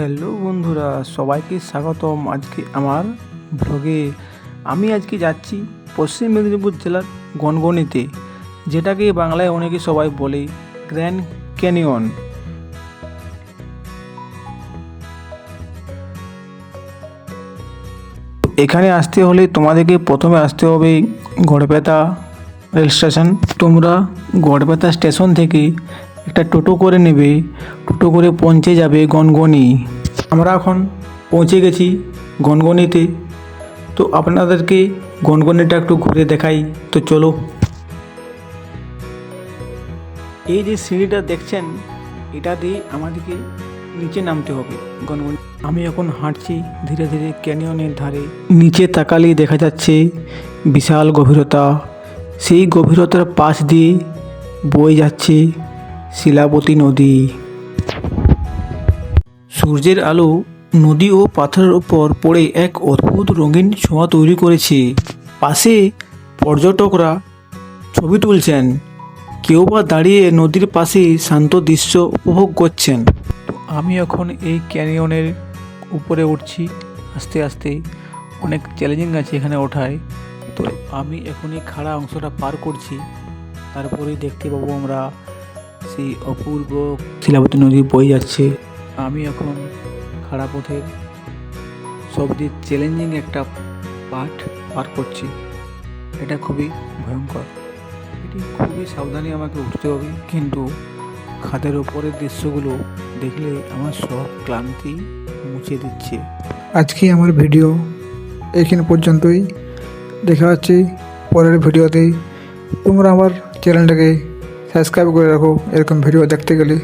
Hello বন্ধুরা, সবাইকে স্বাগতম আজকে আমার ব্লগে আমি আজকে যাচ্ছি পশ্চিম মেদিনীপুর জেলার গনগনিতে, যেটাকে বাংলায় অনেকে সবাই বলে গ্র্যান্ড ক্যানিয়ন এখানে আসতে হলে তোমাদেরকে প্রথমে আসতে হবে গড়বেতা রেল স্টেশন। তোমরা গড়বেতা স্টেশন থেকে একটা টোটো করে নেবে, টোটো করে পৌঁছে যাবে গনগনি। আমরা এখন পৌঁছে গেছি গনগনিতে। তো আপনাদেরকে গনগনিটা একটু ঘুরে দেখাই। তো চলো। এই যে সিঁড়িটা দেখছেন, এটা দিয়ে আমাদেরকে নিচে নামতে হবে গনগনি। আমি এখন হাঁটছি ধীরে ধীরে ক্যানিয়নের ধারে। নিচে তাকালেই দেখা যাচ্ছে বিশাল গভীরতা। সেই গভীরতার পাশ দিয়ে বয়ে যাচ্ছে শিলাবতী নদী। সূর্যের আলো নদী ও পাথরের উপর পড়ে এক অদ্ভুত রঙিন ছোঁয়া তৈরি করেছে। পাশে পর্যটকরা ছবি তুলছেন। কেউ বা দাঁড়িয়ে নদীর পাশে শান্ত দৃশ্য উপভোগ করছেন। আমি এখন এই ক্যানিয়নের উপরে উঠছি। আস্তে আস্তে অনেক চ্যালেঞ্জিং আছে এখানে ওঠায়। তো আমি এখন এই খাড়া অংশটা পার করছি। তারপরেই দেখতে পাবো আমরা সেই অপূর্ব শিলাবতী নদী বয়ে যাচ্ছে। আমি এখন খাড়া পথের সবচেয়ে চ্যালেঞ্জিং একটা পাঠ পার করছি। এটা খুবই ভয়ঙ্কর। এটি খুবই সাবধানে আমাকে উঠতে হবে। কিন্তু খাদের ওপরের দৃশ্যগুলো দেখলে আমার সব ক্লান্তি মুছে দিচ্ছে। আজকে আমার ভিডিও এখানে পর্যন্তই। দেখা হচ্ছে পরের ভিডিওতে। তোমরা আমার চ্যানেলটাকে সাবস্ক্রাইব করে রাখো এরকম ভিডিও দেখতে গেলে।